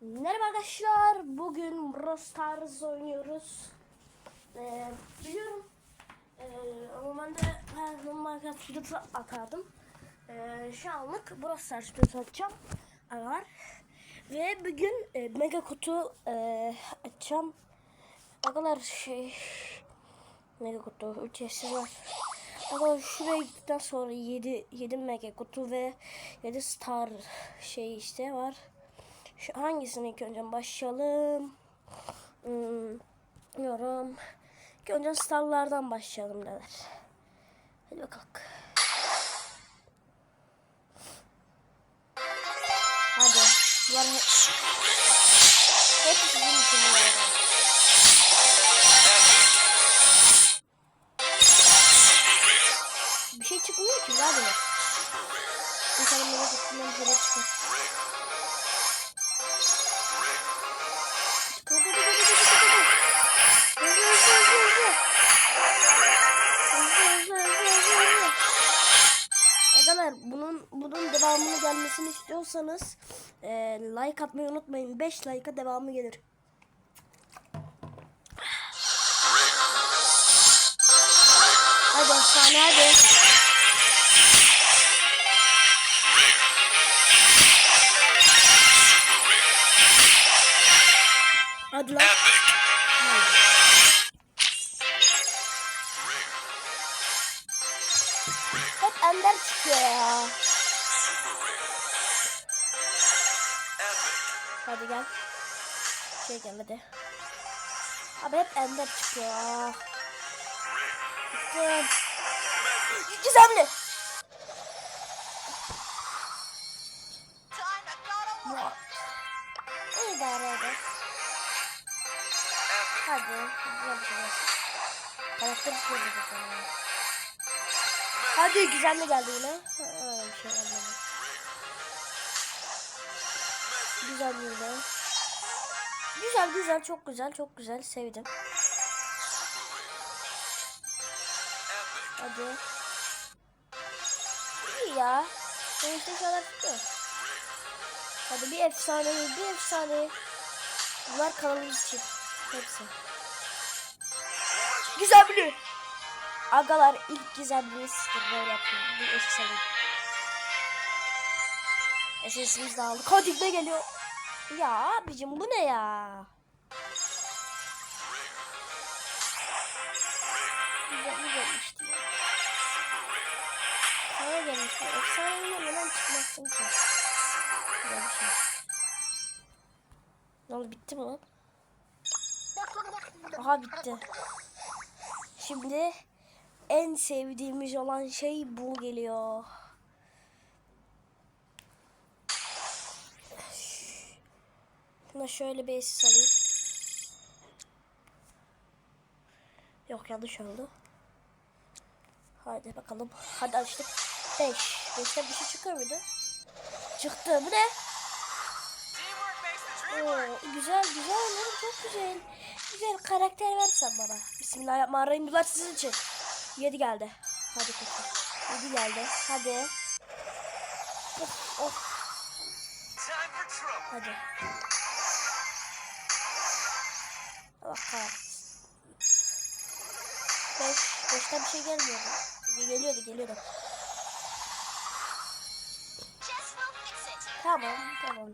Merhaba arkadaşlar. Bugün Brawl Stars oynuyoruz. Ee, biliyorum. Ee, normalde her normal videosu atardım. Ee, şu anlık Brawl Stars videosu atacağım. Var. Ve bugün e, mega kutu e, açacağım. Arkadaşlar şey mega kutu ücretsiz var. Ama şuraya gittikten sonra 7 7 mega kutu ve 7 star şey işte var. Şu hangisini ilk önce başlayalım? Hmm, bilmiyorum. İlk önce starlardan başlayalım neler. Hadi bakalım. Hadi. Bunlar hep, sizin için bu. İstiyorsanız e, like atmayı unutmayın. 5 like'a devamı gelir. Hadi efsane hadi. Hadi lan. Gel hadi. Abi hep ender çıkıyor. Gittim. Gizemli. Ya. İdare eder. Hadi. Güzel bir şey. Karakter. Hadi gizemli geldi yine. Öyle bir şey gelmedi. Güzel yine. Güzel güzel çok güzel çok güzel sevdim. Hadi. İyi ya. İşte şeyler çıkıyor. Hadi bir efsane bir efsane. Bunlar kanalımız için. Hepsi. Gizemli. Agalar ilk gizemliği sıkır böyle yapıyorum. Bir efsane. SS'imiz de aldık. Hadi ne geliyor? Ya abicim bu ne ya? Güzel gelmişti ya. Sana. Efsaneyle neden çıkmazsın ki? Güzel bir şey. Ne oldu bitti mi lan? Aha bitti. Şimdi en sevdiğimiz olan şey bu geliyor. Buna şöyle bir esis alayım. Yok yanlış oldu. Hadi bakalım. Hadi açtık. 5. Beş. Beşten bir şey çıkıyor muydu? Çıktı. Bu ne? Oo, güzel güzel oğlum çok güzel. Güzel karakter versen bana. Bismillahirrahmanirrahim. Bunlar sizin için. 7 geldi. Hadi koçum. 7 geldi. Hadi. Of of. Hadi. Kahretsin. 5. 5'ten bir şey gelmiyordu. Geliyordu geliyordu. Tamam tamam.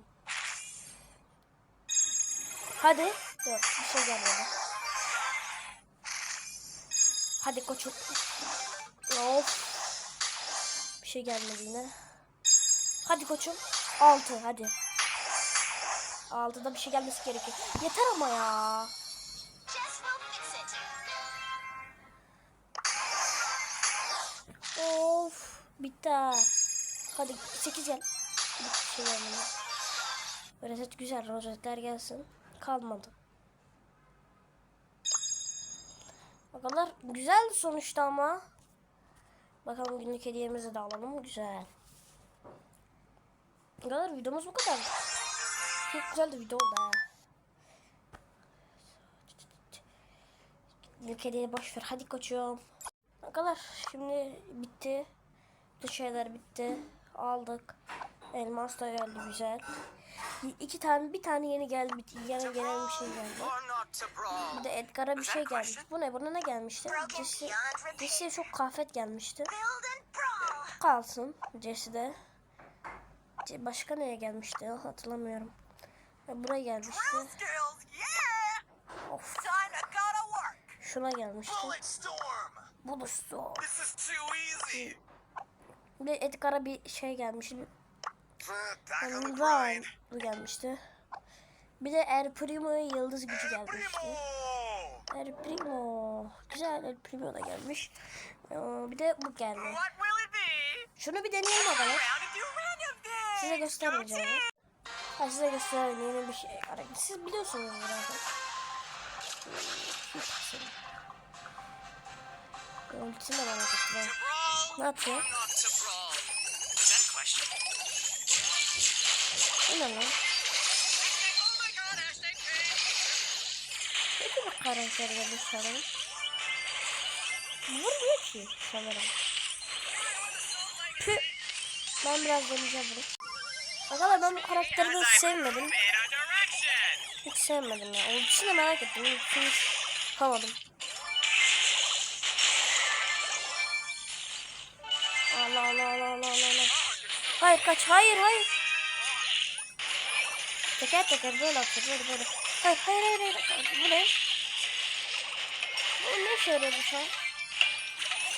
Hadi. Dur bir şey gelmedi. Hadi koçum. Of. Bir şey gelmedi yine. Hadi koçum. 6 hadi. 6'da bir şey gelmesi gerekiyor. Yeter ama ya. Of. Bitti ha. Hadi 8 gel. Bir şey. Rozet güzel. Rozetler gelsin. Kalmadı. Bakalım güzel sonuçta ama. Bakalım günlük hediyemizi de alalım. Güzel. Kadar videomuz bu kadar. Çok güzel de video oldu ha. Günlük hediye boş ver. Hadi koçum. Arkadaşlar şimdi bitti. Bu şeyler bitti. Aldık. Elmas da geldi güzel. iki tane bir tane yeni geldi bir yeni gelen bir şey geldi. Bir de Edgar'a bir şey gelmiş. Bu ne? Buna ne gelmişti? Jesse, Jesse'ye çok kahvet gelmişti. Kalsın Jesse'de. Başka neye gelmişti? Hatırlamıyorum. Ya buraya gelmişti. Of. Şuna gelmişti. Bullet storm! Bu da su. This is too easy! Bir de Edgar'a bir şey the Yani! Ryan bu gelmişti. Bir de El Primo'ya yıldız gücü gelmişti. El Primo. Güzel El Primo da gelmiş. Ee, Bir de bu geldi. Şunu bir deneyelim bakalım. Size göstermeyeceğim. Ha size göstereyim yeni bir şey. Siz biliyorsunuz zaten. Ultisini de ha. Brawl Ne yapıyor? Bu ne lan? Oh my god, hashtag pain! Ne bir karakter gelmiş sanırım. Vurmuyor ki sanırım. Pü. Ben biraz deneyeceğim bunu. Bakalım ben bu karakteri hiç sevmedim. Hiç sevmedim ya. Ultisini merak ettim. Ultisini hiç yapamadım. Allah Allah Allah Allah Allah. Hayır kaç hayır hayır. Teker teker böyle atıyor böyle böyle. Hayır hayır hayır hayır. Bu ne? Bu ne yarıyor bu şu an?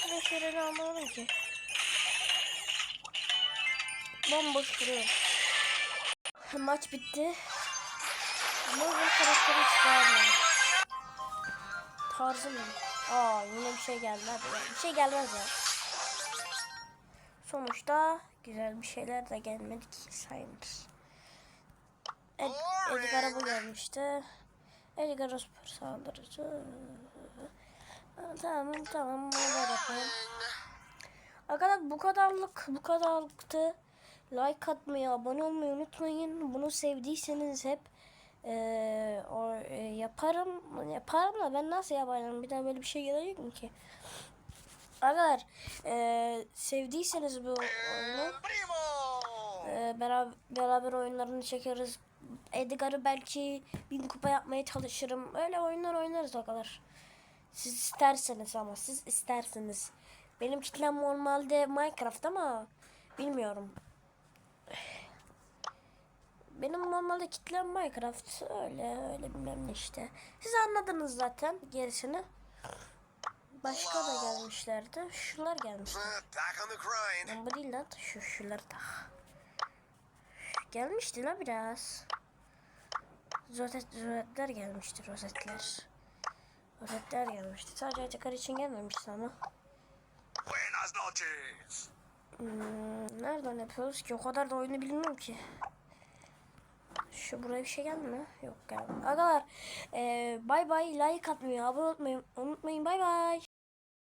Ne işe yaradığını anlamadım ki. Bomboş duruyor. Maç bitti. Ama bu karakteri hiç beğenmedim. Tarzı mı? Aa yine bir şey geldi. Hadi Bir şey gelmez ya. Sonuçta güzel bir şeyler de gelmedi ki sayılır. Ed Edgar'a bu gelmişti. Edgar'a süper saldırıcı. Tamam tamam bunu yapalım. Arkadaşlar bu kadarlık bu kadarlıktı. Like atmayı, abone olmayı unutmayın. Bunu sevdiyseniz hep eee, o, e, yaparım. Yaparım da ben nasıl yaparım? Bir daha böyle bir şey gelecek mi ki? Arkadaşlar eee, sevdiyseniz bu oyunu eee, beraber, beraber oyunlarını çekeriz. Edgar'ı belki bin kupa yapmaya çalışırım. Öyle oyunlar oynarız o kadar. Siz isterseniz ama siz isterseniz. Benim kitlem normalde Minecraft ama bilmiyorum. Benim normalde kitlem Minecraft öyle öyle bilmem ne işte. Siz anladınız zaten gerisini. Başka da gelmişlerdi. Şunlar gelmişti. Bu değil lan. Şu şunları da. Gelmişti la biraz. Rozet, rozetler gelmişti rozetler. Rozetler gelmişti. Sadece açıklar için gelmemişti ama. Buenas noches! Hmm, nereden yapıyoruz ki? O kadar da oyunu bilmiyorum ki. Şu buraya bir şey geldi mi? Yok gelmedi. Arkadaşlar eee bay bay like atmayı, abone olmayı unutmayın. Bay bay.